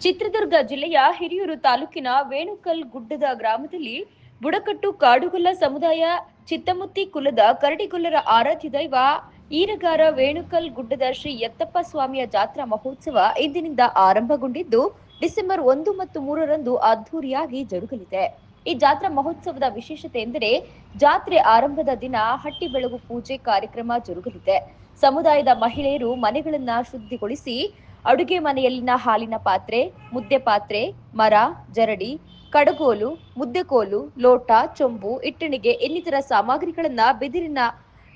ಚಿತ್ರದುರ್ಗ ಜಿಲ್ಲೆಯ ಹಿರಿಯೂರು ತಾಲೂಕಿನ ವೇಣುಕಲ್ ಗುಡ್ಡದ ಗ್ರಾಮದಲ್ಲಿ ಬುಡಕಟ್ಟು ಕಾಡುಗೊಲ್ಲ ಸಮುದಾಯ ಚಿತ್ತಮುತ್ತಿ ಕುಲದ ಕರಡಿಗೊಲ್ಲರ ಆರಾಧ್ಯ ದೈವ ಈರಗಾರ ವೇಣುಕಲ್ ಗುಡ್ಡದ ಶ್ರೀ ಯತ್ತಪ್ಪ ಸ್ವಾಮಿಯ ಜಾತ್ರಾ ಮಹೋತ್ಸವ ಇಂದಿನಿಂದ ಆರಂಭಗೊಂಡಿದ್ದು ಡಿಸೆಂಬರ್ ಒಂದು ಮತ್ತು ಮೂರರಂದು ಅದ್ದೂರಿಯಾಗಿ ಜರುಗಲಿದೆ. ಈ ಜಾತ್ರಾ ಮಹೋತ್ಸವದ ವಿಶೇಷತೆ ಎಂದರೆ ಜಾತ್ರೆ ಆರಂಭದ ದಿನ ಹಟ್ಟಿ ಬೆಳಗು ಪೂಜೆ ಕಾರ್ಯಕ್ರಮ ಜರುಗಲಿದೆ. ಸಮುದಾಯದ ಮಹಿಳೆಯರು ಮನೆಗಳನ್ನ ಶುದ್ಧಿಗೊಳಿಸಿ ಅಡುಗೆ ಮನೆಯಲ್ಲಿನ ಹಾಲಿನ ಪಾತ್ರೆ, ಮುದ್ದೆ ಪಾತ್ರೆ, ಮರ, ಜರಡಿ, ಕಡಗೋಲು, ಮುದ್ದೆಕೋಲು, ಲೋಟ, ಚೊಂಬು ಇಟ್ಟಣಿಗೆ ಇನ್ನಿತರ ಸಾಮಗ್ರಿಗಳನ್ನ ಬಿದಿರಿನ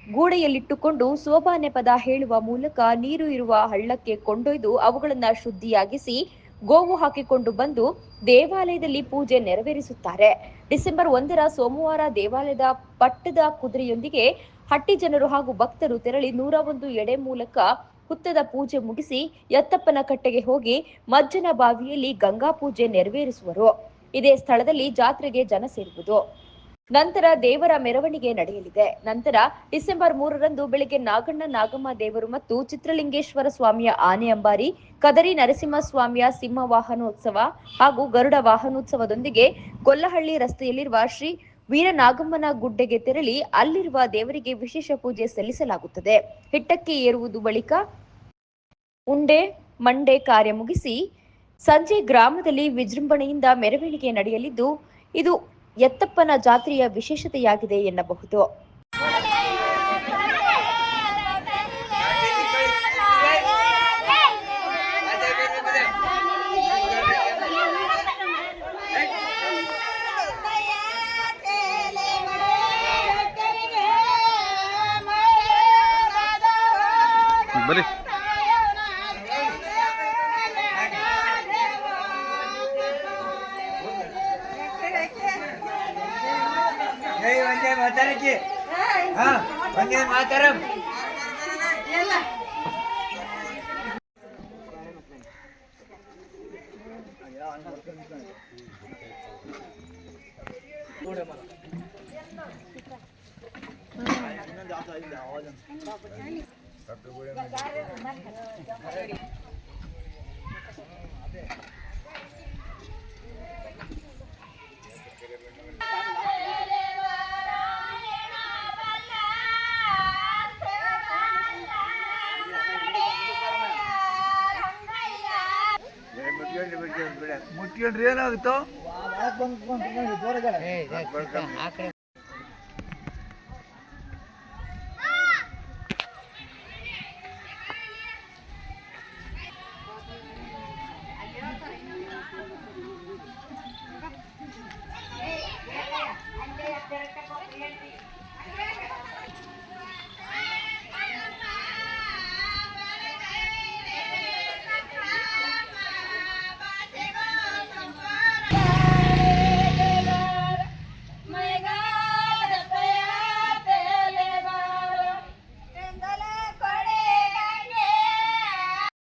ಗೂಡೆಯಲ್ಲಿಟ್ಟುಕೊಂಡು ಸೋಬಾನೆ ಪದ ಹೇಳುವ ಮೂಲಕ ನೀರು ಇರುವ ಹಳ್ಳಕ್ಕೆ ಕೊಂಡೊಯ್ದು ಅವುಗಳನ್ನ ಶುದ್ಧಿಯಾಗಿಸಿ ಗೋವು ಹಾಕಿಕೊಂಡು ಬಂದು ದೇವಾಲಯದಲ್ಲಿ ಪೂಜೆ ನೆರವೇರಿಸುತ್ತಾರೆ. ಡಿಸೆಂಬರ್ ಒಂದರ ಸೋಮವಾರ ದೇವಾಲಯದ ಪಟ್ಟದ ಕುದುರೆಯೊಂದಿಗೆ ಹಟ್ಟಿ ಜನರು ಹಾಗೂ ಭಕ್ತರು ತೆರಳಿ ನೂರ ಒಂದು ಎಡೆ ಮೂಲಕ ಹುತ್ತದ ಪೂಜೆ ಮುಗಿಸಿ ಯತ್ತಪ್ಪನ ಕಟ್ಟೆಗೆ ಹೋಗಿ ಮಜ್ಜನ ಬಾವಿಯಲ್ಲಿ ಗಂಗಾ ಪೂಜೆ ನೆರವೇರಿಸುವರು. ಇದೇ ಸ್ಥಳದಲ್ಲಿ ಜಾತ್ರೆಗೆ ಜನ ಸೇರುವುದು. ನಂತರ ದೇವರ ಮೆರವಣಿಗೆ ನಡೆಯಲಿದೆ. ನಂತರ ಡಿಸೆಂಬರ್ ಮೂರರಂದು ಬೆಳಿಗ್ಗೆ ನಾಗಣ್ಣ, ನಾಗಮ್ಮ ದೇವರು ಮತ್ತು ಚಿತ್ರಲಿಂಗೇಶ್ವರ ಸ್ವಾಮಿಯ ಆನೆ ಅಂಬಾರಿ, ಕದರಿ ನರಸಿಂಹ ಸ್ವಾಮಿಯ ಸಿಂಹ ವಾಹನೋತ್ಸವ ಹಾಗೂ ಗರುಡ ವಾಹನೋತ್ಸವದೊಂದಿಗೆ ಗೊಲ್ಲಹಳ್ಳಿ ರಸ್ತೆಯಲ್ಲಿರುವ ಶ್ರೀ ವೀರನಾಗಮ್ಮನ ಗುಡ್ಡೆಗೆ ತೆರಳಿ ಅಲ್ಲಿರುವ ದೇವರಿಗೆ ವಿಶೇಷ ಪೂಜೆ ಸಲ್ಲಿಸಲಾಗುತ್ತದೆ. ಹಿಟ್ಟಕ್ಕೆ ಏರುವುದು ಬಳಿಕ ಉಂಡೆ ಮಂಡೆ ಕಾರ್ಯ ಮುಗಿಸಿ ಸಂಜೆ ಗ್ರಾಮದಲ್ಲಿ ವಿಜೃಂಭಣೆಯಿಂದ ಮೆರವಣಿಗೆ ನಡೆಯಲಿದ್ದು ಇದು ಎತ್ತಪ್ಪನ ಜಾತ್ರೆಯ ವಿಶೇಷತೆಯಾಗಿದೆ ಎನ್ನಬಹುದು. ವಂದೇ ಮಾತರಕ್ಕೆ ಹಾ ವಂದೇ ಮಾತರಂ ಮುಟ್ಕೊಂಡ್ರಿ ಏನಾಗುತ್ತೋ?